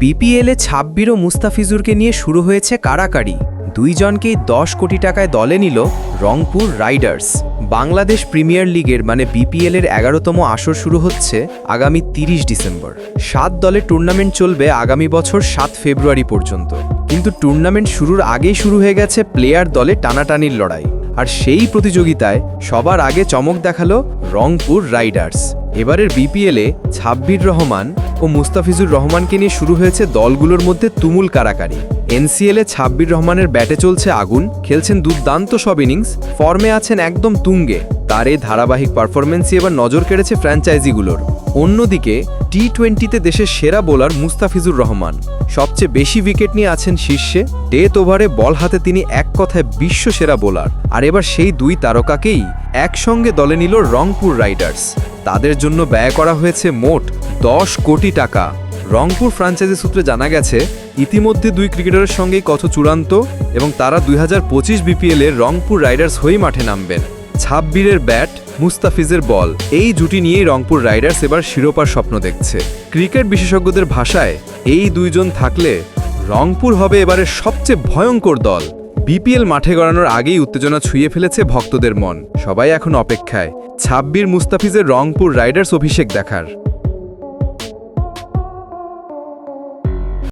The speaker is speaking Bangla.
বিপিএলে ছাব্বির ও মুস্তাফিজুরকে নিয়ে শুরু হয়েছে কারাকারি। দুইজনকেই দশ কোটি টাকায় দলে নিল রংপুর রাইডার্স। বাংলাদেশ প্রিমিয়ার লিগের মানে বিপিএল এর এগারোতম আসর শুরু হচ্ছে আগামী তিরিশ ডিসেম্বর। সাত দলের টুর্নামেন্ট চলবে আগামী বছর সাত ফেব্রুয়ারি পর্যন্ত। কিন্তু টুর্নামেন্ট শুরুর আগেই শুরু হয়ে গেছে প্লেয়ার দলে টানাটানির লড়াই। আর সেই প্রতিযোগিতায় সবার আগে চমক দেখাল রংপুর রাইডার্স। এবারের বিপিএলে ছাব্বির রহমান ও মুস্তাফিজুর রহমানকে নিয়ে শুরু হয়েছে দলগুলোর মধ্যে তুমুল কারাকারি। এনসিএলে ছাব্বির রহমানের ব্যাটে চলছে আগুন, খেলছেন দুর্দান্ত সব ইনিংস, ফর্মে আছেন একদম তুঙ্গে। তার এই ধারাবাহিক পারফরমেন্সই এবার নজর কেড়েছে ফ্র্যাঞ্চাইজিগুলোর। অন্যদিকে টি টোয়েন্টিতে দেশের সেরা বোলার মুস্তাফিজুর রহমান। সবচেয়ে বেশি উইকেট নিয়ে আছেন শীর্ষে, ডেথ ওভারে বল হাতে তিনি এক কথায় বিশ্ব সেরা বোলার। আর এবার সেই দুই তারকাকেই একসঙ্গে দলে নিল রংপুর রাইডার্স। তাদের জন্য ব্যয় করা হয়েছে মোট দশ কোটি টাকা। রংপুর ফ্র্যাঞ্চাইজি সূত্রে জানা গেছে, ইতিমধ্যে দুই ক্রিকেটারের সঙ্গেই কত চূড়ান্ত এবং তারা দুই হাজার পঁচিশ বিপিএলে রংপুর রাইডার্স হয়েই মাঠে নামবেন। ছাব্বিরের ব্যাট, মুস্তাফিজের বল, এই জুটি নিয়েই রংপুর রাইডার্স এবার শিরোপার স্বপ্ন দেখছে। ক্রিকেট বিশেষজ্ঞদের ভাষায়, এই দুইজন থাকলে রংপুর হবে এবারের সবচেয়ে ভয়ঙ্কর দল। বিপিএল মাঠে গড়ানোর আগেই উত্তেজনা ছুঁয়ে ফেলেছে ভক্তদের মন। সবাই এখন অপেক্ষায়। ছাব্বির মুস্তাফিজের রংপুর রাইডার্স অভিষেক দেখার।